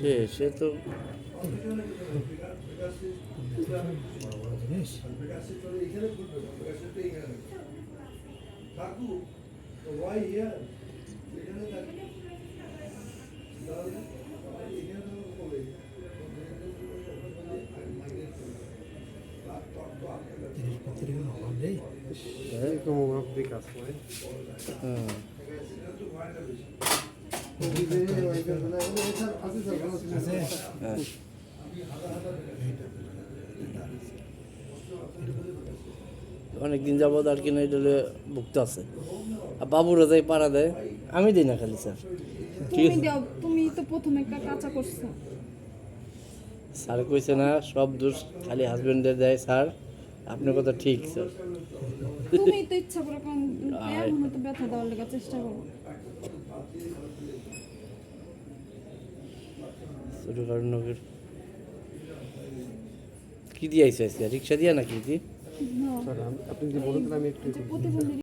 Sí, siento. Tienes é patria, ¿vale? Es como una aplicación, ¿eh? Ah. অনেক দিন যাবত আর কিনা এটা ভুক্ত আছে। আর বাবুরা যাই পাড়া দেয় আমি দিই না খালি স্যার। তুমি আছে দাও তুমি তো প্রথমে একটা কাঁচা করছ। স্যার কইছে না সব দোষ খালি হাজবেন্ডের দেয় স্যার। আপনার কথা ঠিক স্যার। তুমি তো ইচ্ছা করে কম তো ব্যথা দেওয়ার চেষ্টা করো। ছোটো কারণ কি দিয়ে আইসে আজকে? রিক্সা দিয়া নাকি? কি? আপনি যদি বলুন আমি একটু প্রতিবন্ধী